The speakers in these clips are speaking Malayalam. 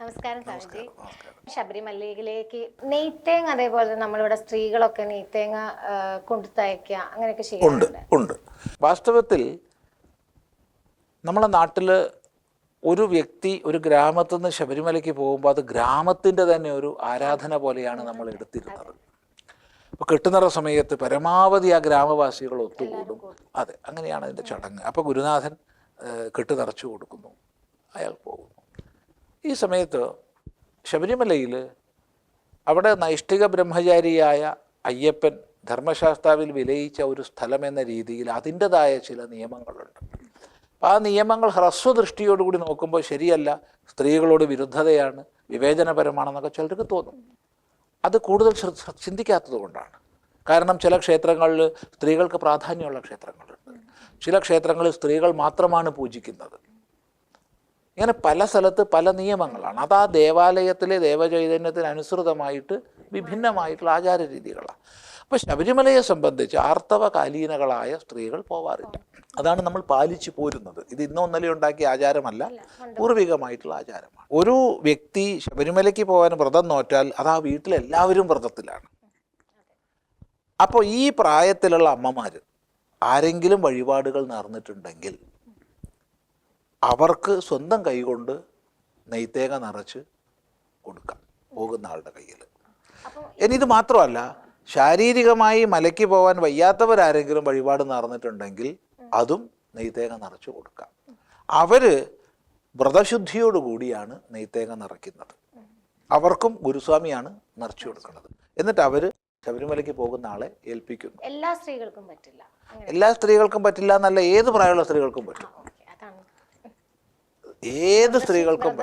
നമസ്കാരം സ്വാമിജി. ശബരിമലയിലേക്ക് നെയ്ത്തേങ്ങ അതേപോലെ നമ്മളിവിടെ സ്ത്രീകളൊക്കെ നെയ്ത്തേങ്ങ കൊണ്ടു തയ്ക്കുക അങ്ങനെയൊക്കെ ഉണ്ട് ഉണ്ട്. വാസ്തവത്തിൽ നമ്മളെ നാട്ടിൽ ഒരു വ്യക്തി ഒരു ഗ്രാമത്തിൽ നിന്ന് ശബരിമലയ്ക്ക് പോകുമ്പോൾ അത് ഗ്രാമത്തിന്റെ തന്നെ ഒരു ആരാധന പോലെയാണ് നമ്മൾ എടുത്തിരുന്നത്. അപ്പോൾ കെട്ടുനിറ സമയത്ത് പരമാവധി ആ ഗ്രാമവാസികൾ ഒത്തുകൂടും. അതെ അങ്ങനെയാണ് അതിന്റെ ചടങ്ങ്. അപ്പോൾ ഗുരുനാഥൻ കെട്ടു നിറച്ചു കൊടുക്കുന്നു. അയാൾ പോകുന്നു ഈ സമയത്ത് ശബരിമലയിൽ അവിടെ നൈഷ്ഠിക ബ്രഹ്മചാരിയായ അയ്യപ്പൻ ധർമ്മശാസ്താവിൽ വിലയിച്ച ഒരു സ്ഥലം എന്ന രീതിയിൽ അതിന്റെതായ ചില നിയമങ്ങളുണ്ട്. അപ്പോൾ ആ നിയമങ്ങൾ ഹ്രസ്വദൃഷ്ടിയോടുകൂടി നോക്കുമ്പോൾ ശരിയല്ല സ്ത്രീകളോട് വിരുദ്ധതയാണ് വിവേചനപരമാണെന്നൊക്കെ ചിലർക്ക് തോന്നും. അത് കൂടുതൽ ചിന്തിക്കാത്തത് കൊണ്ടാണ്. കാരണം ചില ക്ഷേത്രങ്ങളിൽ സ്ത്രീകൾക്ക് പ്രാധാന്യമുള്ള ക്ഷേത്രങ്ങളുണ്ട്. ചില ക്ഷേത്രങ്ങളിൽ സ്ത്രീകൾ മാത്രമാണ് പൂജിക്കുന്നത്. ഇങ്ങനെ പല സ്ഥലത്ത് പല നിയമങ്ങളാണ്. അത് ആ ദേവാലയത്തിലെ ദേവചൈതന്യത്തിന് അനുസൃതമായിട്ട് വിഭിന്നമായിട്ടുള്ള ആചാര രീതികളാണ് അപ്പോൾ ശബരിമലയെ സംബന്ധിച്ച് ആർത്തവകാലീനകളായ സ്ത്രീകൾ പോവാറില്ല. അതാണ് നമ്മൾ പാലിച്ചു പോരുന്നത്. ഇത് ഇന്നോ ഇന്നലെ ഉണ്ടാക്കിയ ആചാരമല്ല. പൂർവികമായിട്ടുള്ള ആചാരമാണ്. ഒരു വ്യക്തി ശബരിമലയ്ക്ക് പോകാൻ വ്രതം നോറ്റാൽ അത് ആ വീട്ടിലെല്ലാവരും വ്രതത്തിലാണ്. അപ്പോൾ ഈ പ്രായത്തിലുള്ള അമ്മമാർ ആരെങ്കിലും വഴിപാടുകൾ നേർന്നിട്ടുണ്ടെങ്കിൽ അവർക്ക് സ്വന്തം കൈകൊണ്ട് നെയ്ത്തേങ്ങ നിറച്ച് കൊടുക്കാം പോകുന്ന ആളുടെ കയ്യിൽ ഇനി ഇത് മാത്രമല്ല ശാരീരികമായി മലയ്ക്ക് പോകാൻ വയ്യാത്തവരാരെങ്കിലും വഴിപാട് നടന്നിട്ടുണ്ടെങ്കിൽ അതും നെയ്ത്തേങ്ങ നിറച്ച് കൊടുക്കാം. അവർ വ്രതശുദ്ധിയോടുകൂടിയാണ് നെയ്ത്തേങ്ങ നിറയ്ക്കുന്നത്. അവർക്കും ഗുരുസ്വാമിയാണ് നിറച്ചു കൊടുക്കുന്നത്. എന്നിട്ട് അവർ ശബരിമലയ്ക്ക് പോകുന്ന ആളെ ഏൽപ്പിക്കുന്നു. എല്ലാ സ്ത്രീകൾക്കും പറ്റില്ല. എല്ലാ സ്ത്രീകൾക്കും പറ്റില്ല എന്നല്ല ഏത് പ്രായമുള്ള സ്ത്രീകൾക്കും പറ്റും. ഏത് സ്ത്രീകൾക്കും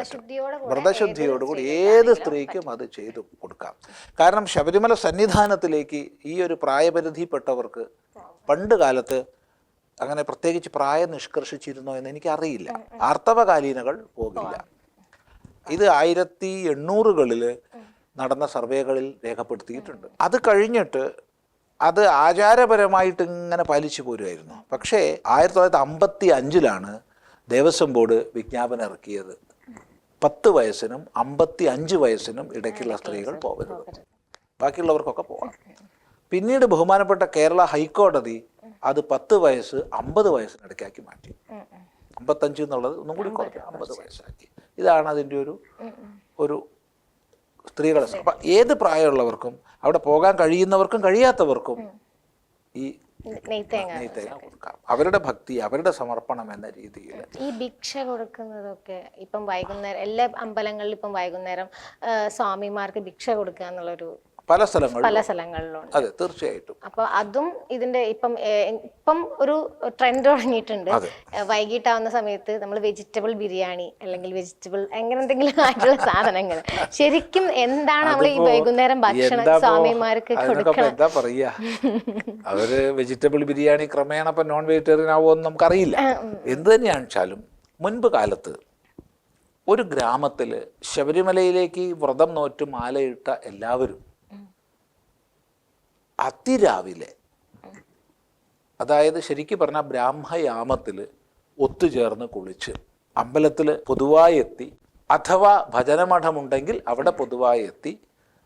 വ്രതശുദ്ധിയോടുകൂടി ഏത് സ്ത്രീക്കും അത് ചെയ്തു കൊടുക്കാം. കാരണം ശബരിമല സന്നിധാനത്തിലേക്ക് ഈ ഒരു പ്രായപരിധിപ്പെട്ടവർക്ക് പണ്ട് കാലത്ത് അങ്ങനെ പ്രത്യേകിച്ച് പ്രായം നിഷ്കർഷിച്ചിരുന്നോ എന്ന് എനിക്കറിയില്ല. ആർത്തവകാലീനകൾ പോകില്ല. ഇത് ആയിരത്തി എണ്ണൂറുകളിൽ നടന്ന സർവേകളിൽ രേഖപ്പെടുത്തിയിട്ടുണ്ട്. അത് കഴിഞ്ഞിട്ട് അത് ആചാരപരമായിട്ട് ഇങ്ങനെ പാലിച്ചു പോരുമായിരുന്നു പക്ഷേ ആയിരത്തി തൊള്ളായിരത്തി അമ്പത്തി അഞ്ചിലാണ് ദേവസ്വം ബോർഡ് വിജ്ഞാപനം ഇറക്കിയത് പത്ത് വയസ്സിനും അമ്പത്തി അഞ്ച് വയസ്സിനും ഇടയ്ക്കുള്ള സ്ത്രീകൾ പോകരുത്. ബാക്കിയുള്ളവർക്കൊക്കെ പോകണം. പിന്നീട് ബഹുമാനപ്പെട്ട കേരള ഹൈക്കോടതി അത് പത്ത് വയസ്സ് അമ്പത് വയസ്സിനിടയ്ക്കാക്കി മാറ്റി. അമ്പത്തഞ്ച് എന്നുള്ളത് ഒന്നും കൂടി കുറച്ച് അമ്പത് വയസ്സാക്കി. ഇതാണ് അതിന്റെ ഒരു ഒരു സ്ത്രീകളെ അപ്പം ഏത് പ്രായമുള്ളവർക്കും അവിടെ പോകാൻ കഴിയുന്നവർക്കും കഴിയാത്തവർക്കും ഈ നെയ്ത്തേങ്ങ. നെയ്ത്തേങ്ങ കൊടുക്കാം. അവരുടെ ഭക്തി അവരുടെ സമർപ്പണം എന്ന രീതിയിൽ. ഈ ഭിക്ഷ കൊടുക്കുന്നതൊക്കെ ഇപ്പം വൈകുന്നേരം എല്ലാ അമ്പലങ്ങളിലും ഇപ്പം വൈകുന്നേരം സ്വാമിമാർക്ക് ഭിക്ഷ കൊടുക്കുക എന്നുള്ളൊരു പല സ്ഥലങ്ങളിലും. പല സ്ഥലങ്ങളിലും അതെ തീർച്ചയായിട്ടും. അപ്പൊ അതും ഇതിന്റെ ഇപ്പം ഇപ്പം ഒരു ട്രെൻഡ് തുടങ്ങിയിട്ടുണ്ട്. വൈകിട്ടാവുന്ന സമയത്ത് നമ്മൾ വെജിറ്റബിൾ ബിരിയാണി അല്ലെങ്കിൽ വെജിറ്റബിൾ അങ്ങനെ എന്തെങ്കിലും ആയിട്ടുള്ള സാധനങ്ങൾ. ശരിക്കും എന്താണ് നമ്മൾ ഈ വൈകുന്നേരം ഭക്ഷണം സ്വാമിമാർക്ക് എന്താ പറയാ? അവർ വെജിറ്റബിൾ ബിരിയാണി ക്രമേണ ഇപ്പൊ നോൺ വെജിറ്റേറിയൻ ആവുമെന്ന് നമുക്കറിയില്ല എന്ത് തന്നെയാണെന്ന് വെച്ചാലും മുൻപ് കാലത്ത് ഒരു ഗ്രാമത്തിൽ ശബരിമലയിലേക്ക് വ്രതം നോറ്റ് മാലയിട്ട എല്ലാവരും അതിരാവിലെ. അതായത് ശരിക്കും പറഞ്ഞാൽ ബ്രാഹ്മയാമത്തിൽ ഒത്തുചേർന്ന് കുളിച്ച് അമ്പലത്തിൽ പൊതുവായി എത്തി അഥവാ ഭജനമഠമുണ്ടെങ്കിൽ അവിടെ പൊതുവായി എത്തി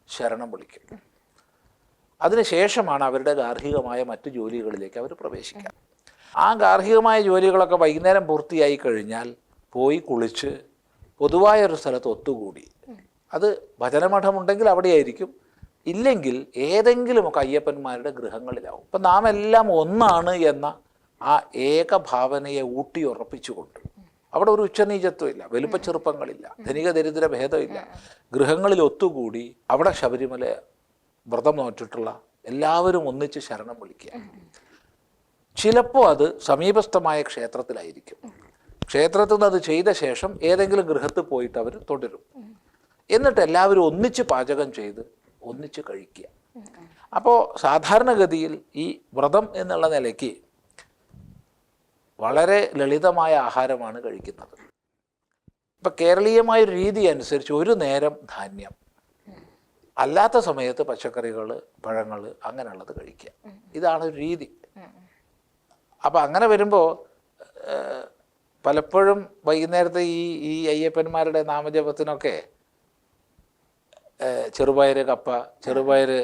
ശരണം വിളിക്കും. അതിനുശേഷമാണ് അവരുടെ ഗാർഹികമായ മറ്റു ജോലികളിലേക്ക് അവർ പ്രവേശിക്കുക. ആ ഗാർഹികമായ ജോലികളൊക്കെ വൈകുന്നേരം പൂർത്തിയായി കഴിഞ്ഞാൽ പോയി കുളിച്ച് പൊതുവായ ഒരു സ്ഥലത്ത് ഒത്തുകൂടി. അത് ഭജനമഠമുണ്ടെങ്കിൽ അവിടെയായിരിക്കും ഇല്ലെങ്കിൽ ഏതെങ്കിലുമൊക്കെ അയ്യപ്പന്മാരുടെ ഗൃഹങ്ങളിലാവും. അപ്പം നാം എല്ലാം ഒന്നാണ് എന്ന ആ ഏകഭാവനയെ ഊട്ടി ഉറപ്പിച്ചുകൊണ്ട്. അവിടെ ഒരു ഉച്ചനീചത്വമില്ല വലുപ്പച്ചെറുപ്പങ്ങളില്ല ധനിക ദരിദ്ര ഭേദമില്ല. ഗൃഹങ്ങളിൽ ഒത്തുകൂടി അവിടെ ശബരിമല വ്രതം നോറ്റിട്ടുള്ള എല്ലാവരും ഒന്നിച്ച് ശരണം വിളിക്കുക. ചിലപ്പോൾ അത് സമീപസ്ഥമായ ക്ഷേത്രത്തിലായിരിക്കും. ക്ഷേത്രത്തിൽ നിന്ന് അത് ചെയ്ത ശേഷം ഏതെങ്കിലും ഗൃഹത്തിൽ പോയിട്ട് അവർ തുടരും. എന്നിട്ട് എല്ലാവരും ഒന്നിച്ച് പാചകം ചെയ്ത് ഒന്നിച്ച് കഴിക്കുക. അപ്പോൾ സാധാരണഗതിയിൽ ഈ വ്രതം എന്നുള്ള നിലയ്ക്ക് വളരെ ലളിതമായ ആഹാരമാണ് കഴിക്കുന്നത്. ഇപ്പം കേരളീയമായ രീതി അനുസരിച്ച് ഒരു നേരം ധാന്യം. അല്ലാത്ത സമയത്ത് പച്ചക്കറികൾ പഴങ്ങൾ അങ്ങനെയുള്ളത് കഴിക്കുക. ഇതാണ് ഒരു രീതി. അപ്പം അങ്ങനെ വരുമ്പോൾ പലപ്പോഴും വൈകുന്നേരത്തെ ഈ ഈ അയ്യപ്പന്മാരുടെ നാമജപത്തിനൊക്കെ ഏഹ്, ചെറുപയറ് കപ്പ ചെറുപയറ്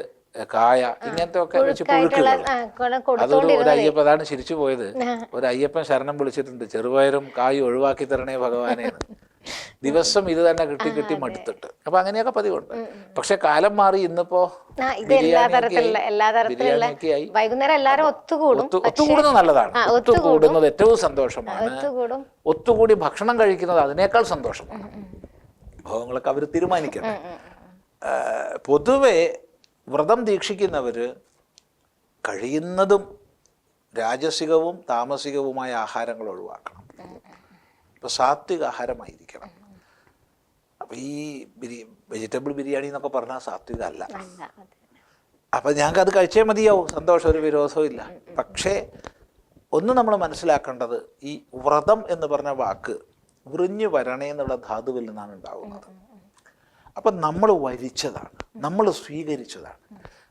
കായ ഇങ്ങനത്തെ ഒക്കെ വെച്ച് പുഴുക്കുകൾ അതൊരു ഒരു അയ്യപ്പ അതാണ് ചിരിച്ചു പോയത്. ഒരു അയ്യപ്പൻ ശരണം വിളിച്ചിട്ടുണ്ട്. ചെറുപയറും കായും ഒഴിവാക്കി തരണേ ഭഗവാനെ ദിവസം ഇത് തന്നെ കിട്ടി കിട്ടി മടുത്തിട്ട്. അപ്പൊ അങ്ങനെയൊക്കെ പതിവുണ്ട്. പക്ഷെ കാലം മാറി ഇന്നിപ്പോ ഒത്തുകൂടുന്നത് നല്ലതാണ്. ഒത്തുകൂടുന്നത് ഏറ്റവും സന്തോഷമാണ്. ഒത്തുകൂടും. ഭക്ഷണം കഴിക്കുന്നത് അതിനേക്കാൾ സന്തോഷമാണ്. ഭവങ്ങളൊക്കെ അവർ തീരുമാനിക്കണം. പൊതുവെ വ്രതം ദീക്ഷിക്കുന്നവർ കഴിയുന്നതും രാജസികവും താമസികവുമായ ആഹാരങ്ങൾ ഒഴിവാക്കണം. ഇപ്പോൾ സാത്വിക ആഹാരമായിരിക്കണം. അപ്പം ഈ ബിരി വെജിറ്റബിൾ ബിരിയാണി എന്നൊക്കെ പറഞ്ഞാൽ സാത്വിക അല്ല. അപ്പം ഞങ്ങൾക്ക് അത് കഴിച്ചേ മതിയാവും സന്തോഷം ഒരു വിരോധവും ഇല്ല. പക്ഷേ ഒന്ന് നമ്മൾ മനസ്സിലാക്കേണ്ടത് ഈ വ്രതം എന്ന് പറഞ്ഞ വാക്ക് വൃഞ്ഞു വരണേ എന്നുള്ള ധാതുവിൽ നിന്നാണ് ഉണ്ടാകുന്നത് അപ്പം നമ്മൾ വരിച്ചതാണ്. നമ്മൾ സ്വീകരിച്ചതാണ്.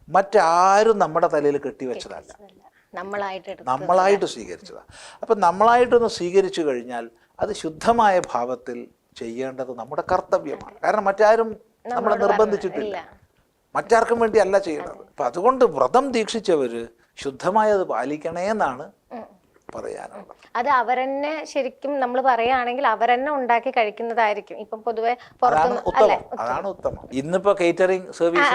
മറ്റാരും നമ്മുടെ തലയിൽ കെട്ടിവെച്ചതല്ല. നമ്മളായിട്ട് നമ്മളായിട്ട് സ്വീകരിച്ചതാണ്. അപ്പം നമ്മളായിട്ടൊന്ന് സ്വീകരിച്ചു കഴിഞ്ഞാൽ അത് ശുദ്ധമായ ഭാവത്തിൽ ചെയ്യേണ്ടത് നമ്മുടെ കർത്തവ്യമാണ്. കാരണം മറ്റാരും നമ്മളെ നിർബന്ധിച്ചിട്ടില്ല. മറ്റാർക്കും വേണ്ടി അല്ല ചെയ്യേണ്ടത്. അപ്പം അതുകൊണ്ട് വ്രതം ദീക്ഷിച്ചവര് ശുദ്ധമായത് പാലിക്കണേ എന്നാണ് പറയാനുള്ളത്. അത് അവരെന്നെ ശരിക്കും നമ്മൾ പറയുകയാണെങ്കിൽ അവരെന്നെ ഉണ്ടാക്കി കഴിക്കുന്നതായിരിക്കും. ഇപ്പം പൊതുവെ അതാണ് ഉത്തമം. ഇന്നിപ്പോ കേറ്ററിംഗ് സർവീസ്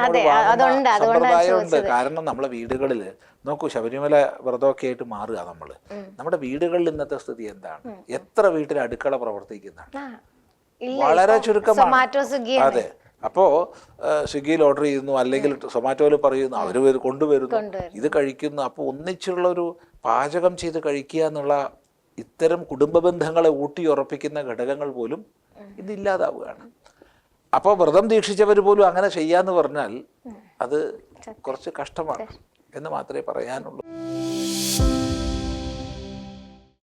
സമ്പ്രദായമുണ്ട്. കാരണം നമ്മളെ വീടുകളിൽ നോക്കൂ ശബരിമല വ്രതമൊക്കെ ആയിട്ട് മാറുക നമ്മൾ. നമ്മുടെ വീടുകളിൽ ഇന്നത്തെ സ്ഥിതി എന്താണ്? എത്ര വീട്ടിൽ അടുക്കള പ്രവർത്തിക്കുന്നതാണ്? വളരെ ചുരുക്കമാണ്. അതെ. അപ്പോ ആ, സ്വിഗ്ഗിയിൽ ഓർഡർ ചെയ്യുന്നു അല്ലെങ്കിൽ സൊമാറ്റോയിൽ പറയുന്നു അവർ കൊണ്ടുവരുന്നു. കൊണ്ടുവരുന്നു. ഇത് കഴിക്കുന്നു. അപ്പോൾ ഒന്നിച്ചുള്ള ഒരു പാചകം ചെയ്ത് കഴിക്കുക എന്നുള്ള ഇത്തരം കുടുംബ ബന്ധങ്ങളെ ഊട്ടിയുറപ്പിക്കുന്ന ഘടകങ്ങൾ പോലും ഇതില്ലാതാവുകയാണ്. അപ്പോൾ വ്രതം ദീക്ഷിച്ചവർ പോലും അങ്ങനെ ചെയ്യാന്ന് പറഞ്ഞാൽ അത് കുറച്ച് കഷ്ടമാണ് എന്ന് മാത്രമേ പറയാനുള്ളൂ.